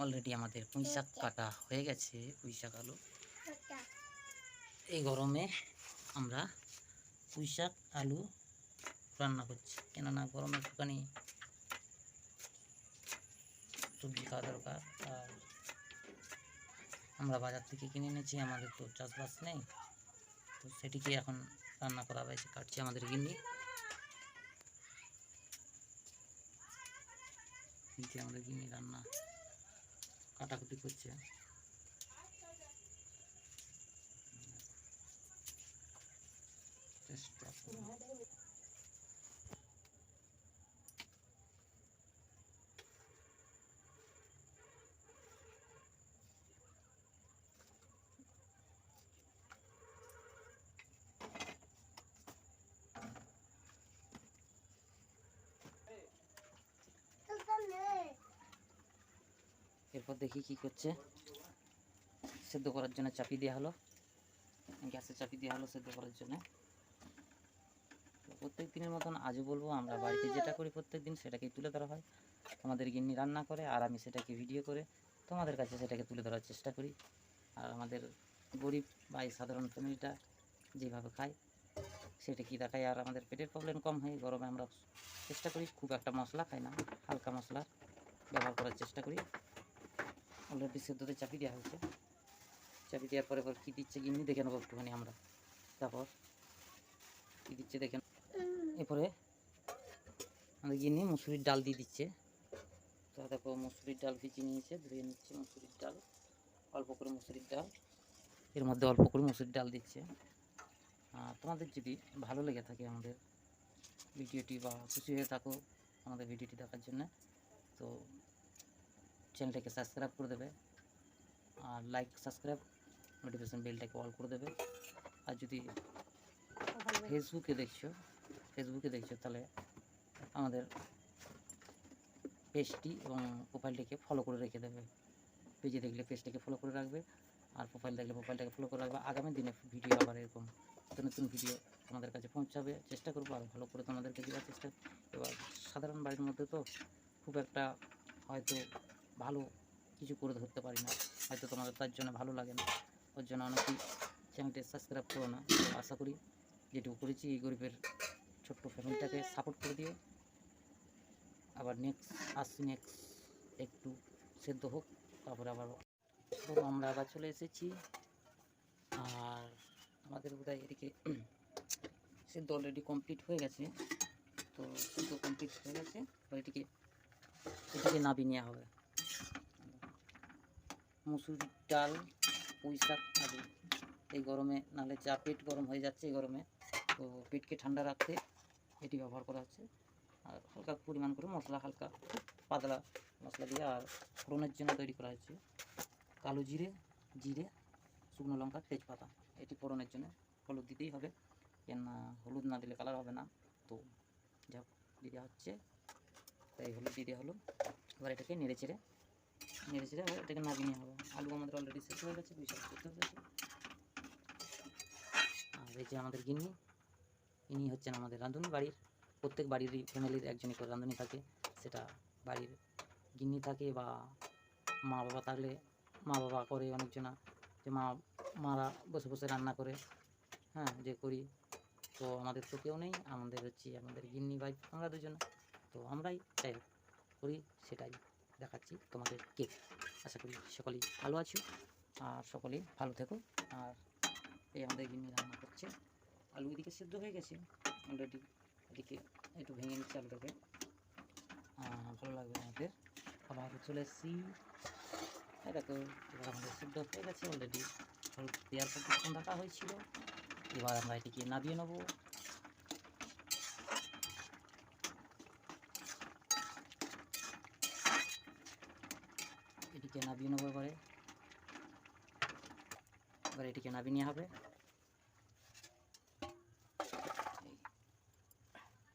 Already আমাদের পুঁই শাক কাটা হয়ে গেছে পুঁই শাক আলু। এই গরমে আমরা পুঁই শাক আলু রান্না করছি। কেননা গরমে একটুখানি সবজি খাওয়া দরকার, আর আমরা বাজার থেকে কিনে এনেছি, আমাদের তো চাষবাস নেই। তো সেটিকে এখন রান্না করা হয়েছে, কাটছি আমাদের গিন্নি। আমাদের গিন্নি রান্না কাটাকুটি করছে। চেষ্টা করব। এরপর দেখি কি করছে। সেদ্ধ করার জন্য চাপি দেওয়া হলো। গ্যাসে চাপি দেওয়া হলো সেদ্ধ করার জন্য। প্রত্যেক দিনের মতন আজও বলব, আমরা বাড়িতে যেটা করি প্রত্যেক দিন সেটাকেই তুলে ধরা হয়। আমাদের গিন্নি রান্না করে আর আমি সেটাকে ভিডিও করে তোমাদের কাছে সেটাকে তুলে ধরার চেষ্টা করি। আর আমাদের গরিব বা সাধারণ ফ্যামিলিটা যেভাবে খায়, সেটা কি দেখায়? আর আমাদের পেটের প্রবলেম কম হয়, গরমে আমরা চেষ্টা করি, খুব একটা মশলা খাই না, হালকা মশলা ব্যবহার করার চেষ্টা করি। অলরেডি সেদ্ধতে চাপি দেওয়া হয়েছে। চাপি দেওয়ার পরে এবার কী দিচ্ছে গিন্নি দেখে নেব একটুখানি আমরা। তারপর কী দিচ্ছে দেখে। এরপরে আমাদের গিন্নি মুসুরির ডাল দিয়ে দিচ্ছে। তো দেখো মুসুরির ডাল ভিজিয়ে নিয়েছে, ধুয়ে নিচ্ছে মুসুরির ডাল। অল্প করে মুসুরির ডাল। এর মধ্যে অল্প করে মুসুরির ডাল দিচ্ছে। আর তোমাদের যদি ভালো লেগে থাকে আমাদের ভিডিওটি বা খুশি হয়ে থাকো আমাদের ভিডিওটি দেখার জন্য, তো চ্যানেলটাকে সাবস্ক্রাইব করে দেবে। আর লাইক সাবস্ক্রাইব নোটিফিকেশন বেলটাকে অল করে দেবে। আর যদি ফেসবুকে দেখছ ফেসবুকে দেখছ, তাহলে আমাদের পেজটি এবং প্রোফাইলটিকে ফলো করে রেখে দেবে। পেজে দেখলে পেজটাকে ফলো করে রাখবে, আর প্রোফাইল দেখলে প্রোফাইলটাকে ফলো করে রাখবে। আগামী দিনে ভিডিও আবার এরকম নতুন নতুন ভিডিও তোমাদের কাছে পৌঁছাবে। চেষ্টা করব আর ভালো করে তোমাদেরকে দেওয়ার চেষ্টা। এবার সাধারণ বাড়ির মধ্যে তো খুব একটা হয়তো ভালো কিছু করে ধরতে পারি না। হয়তো তোমাদের তার জন্য ভালো লাগে না। ওর জন্য অনেকেই চ্যানেলটি সাবস্ক্রাইব করো না। আশা করি যেটুকু করেছি এই গরিবের ছোট্ট ফ্যামিলিটাকে সাপোর্ট করে দিও। আবার নেক্সট আসছি নেক্সট একটু সেদ্ধ হোক, তারপরে আবার তো আমরা আবার চলে এসেছি। আর আমাদের বোধহয় এদিকে সেদ্ধ অলরেডি কমপ্লিট হয়ে গেছে। তো সেদ্ধ কমপ্লিট হয়ে গেছে। এটিকে এটিকে নাবি নেওয়া হবে। মুসুরির ডাল, পুঁই শাক আলু এই গরমে, নাহলে চা পেট গরম হয়ে যাচ্ছে এই গরমে, তো পেটকে ঠান্ডা রাখতে এটি ব্যবহার করা হচ্ছে। আর হালকা পরিমাণ করে মশলা, হালকা পাতলা মশলা দিয়ে আর ফোড়নের জন্য তৈরি করা হচ্ছে। কালো জিরে জিরে, শুকনো লঙ্কা, তেজপাতা। এটি ফোড়নের জন্য হলুদ দিতেই হবে। কেননা হলুদ না দিলে কালার হবে না। তো যা দিয়ে হচ্ছে, তাই হলুদ দিয়ে হলো। এবার এটাকে নেড়ে চেড়ে নেড়ে চেড়ে এবার এটাকে নামিয়ে নেওয়া হবে। আলু আমাদের অলরেডি সেদ্ধ হয়ে গেছে বিশাল সেদ্ধ হয়ে গেছে আর এই যে আমাদের গিন্নি, ইনি হচ্ছেন আমাদের রাঁধুনি বাড়ির, প্রত্যেক বাড়িরই ফ্যামিলির একজনই করে রাঁধুনি থাকে। সেটা বাড়ির গিন্নি থাকে বা মা বাবা থাকলে মা বাবা করে অনেকজনা, যে মা, মারা বসে বসে রান্না করে হ্যাঁ যে করি। তো আমাদের তো কেউ নেই, আমাদের হচ্ছে আমাদের গিন্নি ভাই আমরা দুজন। তো আমরাই যাই করি, সেটাই। দেখাচ্ছি তোমাদের কেক আশা করি সকলেই ভালো আছো আর সকলেই ভালো থেকো। আর এই আমাদের গিন্নি রান্না করছে। আলু এদিকে সিদ্ধ হয়ে গেছে। অলরেডি এদিকে একটু ভেঙে নিচ্ছে আলুটাকে। ভালো লাগবে আমাদের আবার চলে এসেছি। দেখো, এবার আমাদের সিদ্ধ হয়ে গেছে। অলরেডি দেওয়ার পর কিছুক্ষণ রাখা হয়েছিল। এবার আমরা এটিকে নাবিয়ে নেব। এটিকে নাবিয়ে নেব এবারে। এবার এটিকে নাবিয়ে নেওয়া হবে।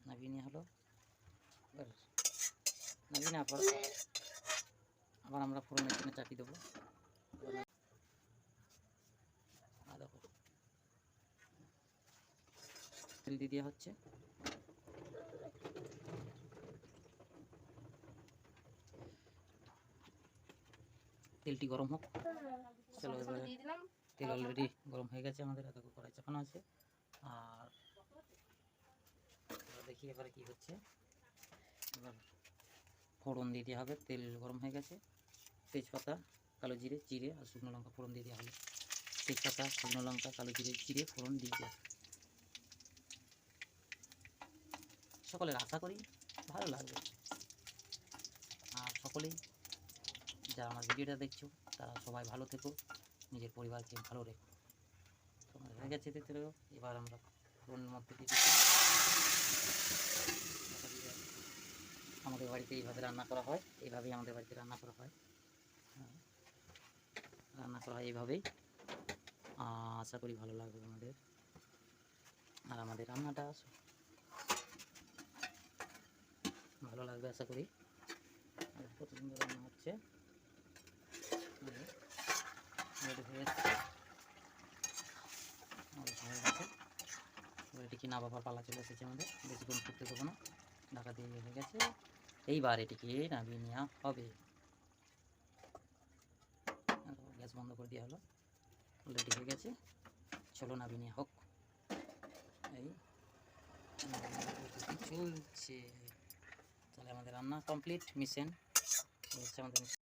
নাবিয়ে নেওয়া হলো। এবার নাবিয়ে নেওয়ার পর আবার আমরা ফোড়নের জন্য চাপি দেবো। দেখো। তেল দিয়ে দেওয়া হচ্ছে। তেলটি গরম হোক। চলো এবারে তেল অলরেডি গরম হয়ে গেছে আমাদের এত কড়াই চাপানো আছে। আর দেখি এবারে কি হচ্ছে। এবার ফোড়ন দিয়ে দেওয়া হবে তেল গরম হয়ে গেছে। তেজপাতা কালো জিরে জিরে আর শুকনো লঙ্কা ফোড়ন দিয়ে দেওয়া হবে তেজপাতা শুকনো লঙ্কা কালো জিরে জিরে ফোড়ন দিয়ে দেওয়া। সকলের আশা করি ভালো লাগবে। আর সকলেই যারা আমার ভিডিওটা দেখছ, তারা সবাই ভালো থেকো, নিজের পরিবারকে ভালো রেখো। তো আমার হয়ে গেছে দিতে রেখো এবার আমরা ফোড়নের মধ্যে দিয়ে আমাদের বাড়িতে এইভাবে রান্না করা হয়, এইভাবেই আমাদের বাড়িতে রান্না করা হয়। হ্যাঁ। রান্না করা হয় এইভাবেই। আশা করি ভালো লাগবে আমাদের আর আমাদের রান্নাটা ভালো লাগবে আশা করি। কত সুন্দর রান্না হচ্ছে। গেছে এবার এটিকে নামাবার পালা চলে এসেছে আমাদের বেশিক্ষণ করতে দেবো না ঢাকা দিয়ে হয়ে গেছে এইবার এটিকে নামিয়ে নেওয়া হবে গ্যাস বন্ধ করে দেওয়া হলো অলরেডি হয়ে গেছে চলো নামিয়ে নেওয়া হোক এই চলছে। তাহলে আমাদের রান্না কমপ্লিট মিশন। হচ্ছে আমাদের